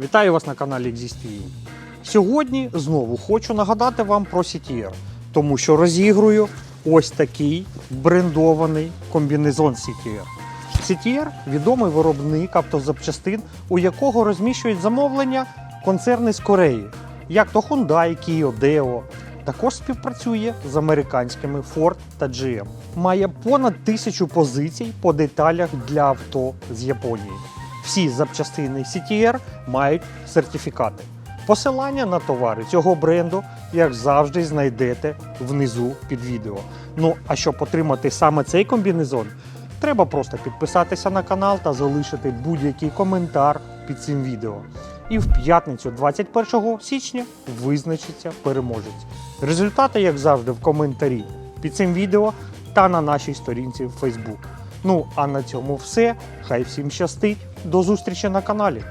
Вітаю вас на каналі XZTV. Сьогодні знову хочу нагадати вам про CTR, тому що розігрую ось такий брендований комбінезон CTR. CTR – відомий виробник автозапчастин, у якого розміщують замовлення концерни з Кореї, як то Hyundai, Kia, Deo. Також співпрацює з американськими Ford та GM. Має понад тисячу позицій по деталях для авто з Японії. Всі запчастини CTR мають сертифікати. Посилання на товари цього бренду, як завжди, знайдете внизу під відео. Ну а щоб отримати саме цей комбінезон, треба просто підписатися на канал та залишити будь-який коментар під цим відео. І в п'ятницю, 21 січня, визначиться переможець. Результати, як завжди, в коментарі під цим відео та на нашій сторінці в Facebook. Ну а на цьому все. Хай всім щастить. До зустрічі на каналі.